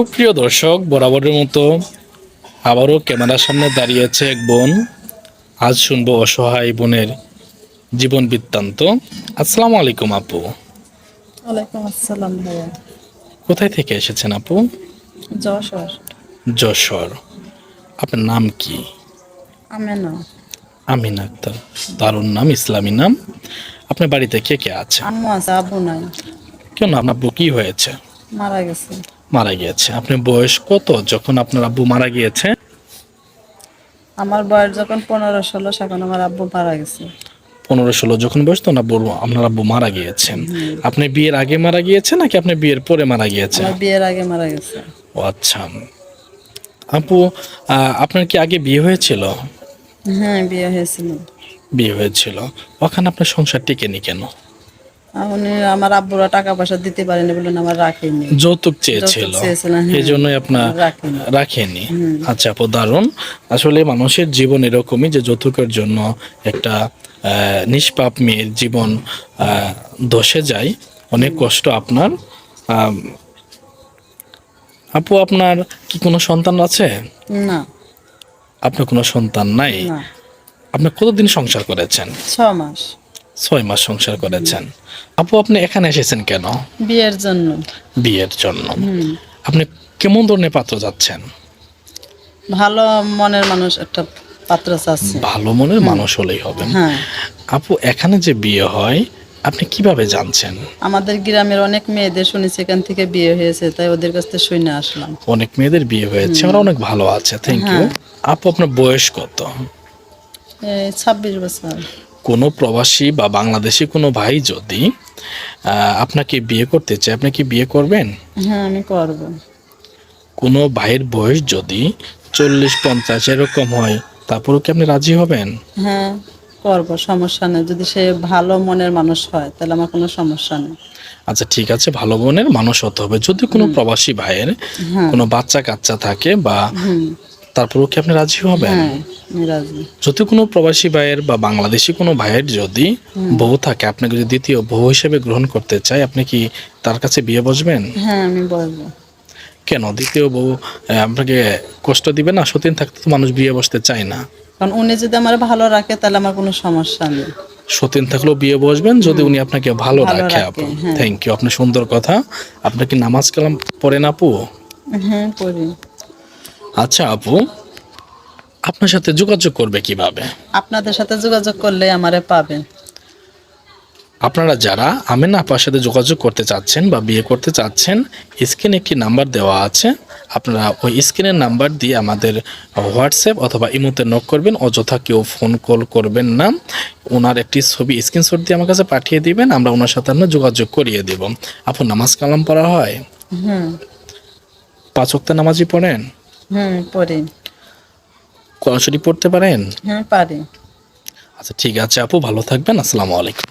সুপ্রিয় দর্শক বরাবরের মতো আবারও ক্যামেরার সামনে দাঁড়িয়েছে এক বোন। আজ শুনব অসহায় বোনের জীবন বৃত্তান্ত। আসসালামু আলাইকুম আপু। ওয়ালাইকুম আসসালাম ভাইয়া। কোথায় থেকে এসেছেন আপু? যশোর। যশোর। আপনার নাম কি? আমি না আমিন আক্তার। দারুণ নাম ইসলামী নাম। আপনার বাড়িতে কে কে আছে? আম্মু আছে আব্বু নাই। কেন আপনার আব্বু কি হয়েছে? মারা গেছে। মারা গিয়েছে। আপনার বয়স কত যখন আপনার আব্বু মারা গিয়েছে? আমার বয়স যখন পনেরো ষোলো এখন আমার আব্বু মারা গেছে। পনেরো ষোলো যখন বয়স তখন আব্বু আপনার আব্বু মারা গিয়েছেন। আপনি বিয়ের আগে মারা গিয়েছে নাকি আপনি বিয়ের পরে মারা গিয়েছে বিয়ের আগে মারা গেছে। ও আচ্ছা। আপু আপনার কি আগে বিয়ে হয়েছিল? হ্যাঁ বিয়ে হয়েছিল। বিয়ে হয়েছিল। ওখানে আপনার সংসার টিকেনি কেন? উনি আমার আব্বুরা টাকা পয়সা দিতে পারেনি বলেন আমার রাখেনি। যৌতুক চেয়েছিল। হ্যাঁ। এই জন্যই আপনার রাখেনি। আচ্ছা আপু দারুণ। আসলে মানুষের জীবন এরকমই যে যৌতুকের জন্য একটা নিষ্পাপ মেয়ের জীবন ধসে যায় অনেক কষ্ট আপনার। আপু আপনার কি কোনো সন্তান আছে? না। আপনার কোনো সন্তান নাই? আপনি কতদিন সংসার করেছেন? ছ মাস। ছয় মাস সংসার করেছেন। আপু আপনি এখানে এসেছেন কেন? বিয়ের জন্য। বিয়ের জন্য। আপনি কেমন ধরনের পাত্র যাচ্ছেন ভালো মনের মানুষ একটা পাত্র চাচ্ছে। ভালো মনের মানুষ হলেই হবে। হ্যাঁ। আপু এখানে যে বিয়ে হয় আপনি কীভাবে জানছেন? আমাদের গ্রামের অনেক মেয়েদের শুনেছি এখান থেকে বিয়ে হয়েছে তাই ওদের কাছ থেকে শুনে আসলাম। অনেক মেয়েদের বিয়ে হয়েছে ওরা অনেক ভালো আছে থ্যাংক ইউ। আপু আপনার বয়স কত? ছাব্বিশ বছর। কোনো প্রবাসী বা বাংলাদেশি কোনো ভাই যদি আপনাকে বিয়ে করতে চায় আপনি কি বিয়ে করবেন? হ্যাঁ আমি করব। কোনো ভাইয়ের বয়স যদি চল্লিশ পঞ্চাশ এরকম হয় তারপরেও কি আপনি রাজি হবেন? হ্যাঁ করব সমস্যা নেই। যদি সে ভালো মনের মানুষ হয় তাহলে আমার কোনো সমস্যা নেই। আচ্ছা ঠিক আছে ভালো বোনের মানুষ হতে হবে। যদি কোনো প্রবাসী ভাইয়ের হ্যাঁ। কোনো বাচ্চা কাচ্চা থাকে বা তারপরেও কি আপনি রাজি হবেন? হ্যাঁ যদি কোনো প্রবাসী ভাইয়ের বা বাংলাদেশি কোনো ভাইয়ের যদি বউ থাকে আপনাকে যদি দ্বিতীয় বউ হিসেবে গ্রহণ করতে চায় আপনি কি তার কাছে বিয়ে বসবেন? হ্যাঁ আমি কেন? দ্বিতীয় বউ আপনাকে কষ্ট দিবে না? সতীন থাকতে তো মানুষ বিয়ে বসতে চায় না। কারণ উনি যদি আমার ভালো রাখে তাহলে আমার কোনো সমস্যা নেই। সতীন থাকলেও বিয়ে বসবেন যদি উনি আপনাকে ভালো রাখে আপু। থ্যাংক ইউ আপনি সুন্দর কথা। আপনি কি নামাজ কালাম পড়েন আপু? হ্যাঁ করি আচ্ছা আপু আপনার সাথে যোগাযোগ করবে কীভাবে? আপনাদের সাথে যোগাযোগ করলে আমারে পাবেন। আপনারা যারা আমিনা আপার সাথে যোগাযোগ করতে চাচ্ছেন বা বিয়ে করতে চাচ্ছেন স্ক্রিনে একটি নাম্বার দেওয়া আছে। আপনারা ওই স্ক্রিনের নাম্বার দিয়ে আমাদের হোয়াটসঅ্যাপ অথবা ইমোতে নক করবেন অযথা কেউ ফোন কল করবেন না। ওনার একটি ছবি স্ক্রিনশট দিয়ে আমার কাছে পাঠিয়ে দিবেন আমরা ওনার সাথে আমরা যোগাযোগ করিয়ে দেব। আপু নামাজ কালাম পড়া হয়? পাঁচ ওয়াক্ত নামাজই পড়েন? হুম পড়ি। কোরআন শরীফ পড়তে পারেন? হ্যাঁ পারি। আচ্ছা ঠিক আছে আপু ভালো থাকবেন আসসালামু আলাইকুম।